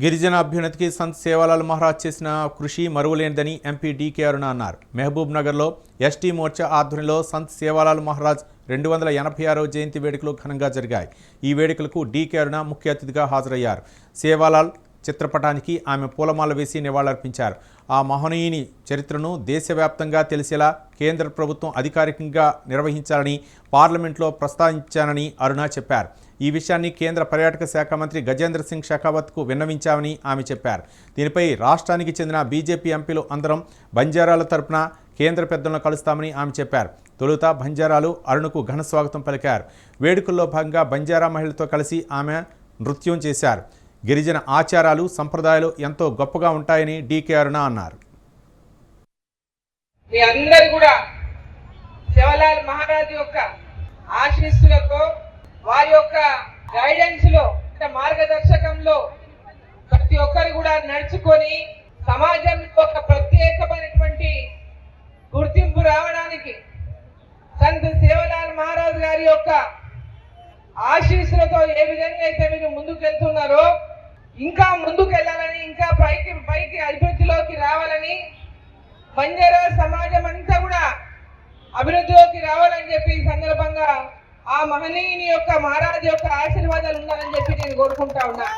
గిరిజన అభ్యున్నతికి సంత్ సేవాలాల్ మహారాజ్ చేసిన కృషి మరువలేనిదని ఎంపీ డీకే అరుణ అన్నారు. మహబూబ్ నగర్లో ఎస్టీ మోర్చా ఆధ్వర్యంలో సంత్ సేవాలాల్ మహారాజ్ రెండు వందల ఎనభై ఆరో జయంతి వేడుకలు ఘనంగా జరిగాయి. ఈ వేడుకలకు డీకే అరుణ ముఖ్య అతిథిగా హాజరయ్యారు. సేవాలాల్ చిత్రపటానికి ఆమె పూలమాల వేసి నివాళులర్పించారు. ఆ మహనీయుని చరిత్రను దేశవ్యాప్తంగా తెలిసేలా కేంద్ర ప్రభుత్వం అధికారికంగా నిర్వహించాలని పార్లమెంట్లో ప్రస్తావించానని అరుణ చెప్పారు. ఈ విషయాన్ని కేంద్ర పర్యాటక శాఖ మంత్రి గజేంద్ర సింగ్ షెకావత్కు విన్నవించామని ఆమె చెప్పారు. దీనిపై రాష్ట్రానికి చెందిన బీజేపీ ఎంపీలు అందరం బంజారాల తరపున కేంద్ర పెద్దలను కలుస్తామని ఆమె చెప్పారు. తొలుత బంజారాలు అరుణుకు ఘన స్వాగతం పలికారు. వేడుకల్లో భాగంగా బంజారా మహిళలతో కలిసి ఆమె నృత్యం చేశారు. గిరిజన ఆచారాలు సంప్రదాయాలు ఎంతో గొప్పగా ఉంటాయని డీకే అరుణ అన్నారు. మీ అందరు కూడా శివలాల్ మహారాజు యొక్క వారి యొక్క గైడెన్స్లో అంటే మార్గదర్శకంలో ప్రతి ఒక్కరు కూడా నడుచుకొని సమాజంలో ఒక ప్రత్యేకమైనటువంటి గుర్తింపు రావడానికి సంత్ సేవలాల్ మహారాజ్ గారి యొక్క ఆశీస్సులతో ఏ విధంగా అయితే మీరు ముందుకు వెళ్తున్నారో ఇంకా ముందుకు వెళ్ళాలని ఇంకా పైకి పైకి అభివృద్ధిలోకి రావాలని బంజారా సమాజం అంతా కూడా అభివృద్ధిలోకి రావాలని చెప్పి ఈ సందర్భంగా ఆ మహనీయుని యొక్క మహారాజు యొక్క ఆశీర్వాదాలు ఉండాలని చెప్పి నేను కోరుకుంటా ఉన్నా.